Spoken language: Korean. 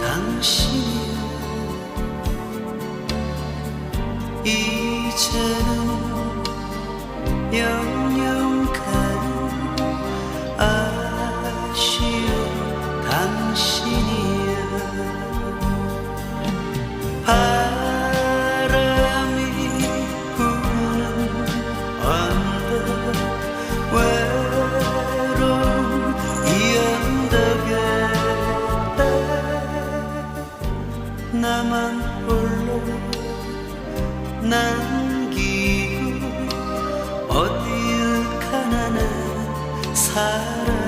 당신이 이제는 영영 가는 아쉬운 바람이 나만 홀로 남기고 어딜 가나 는 사랑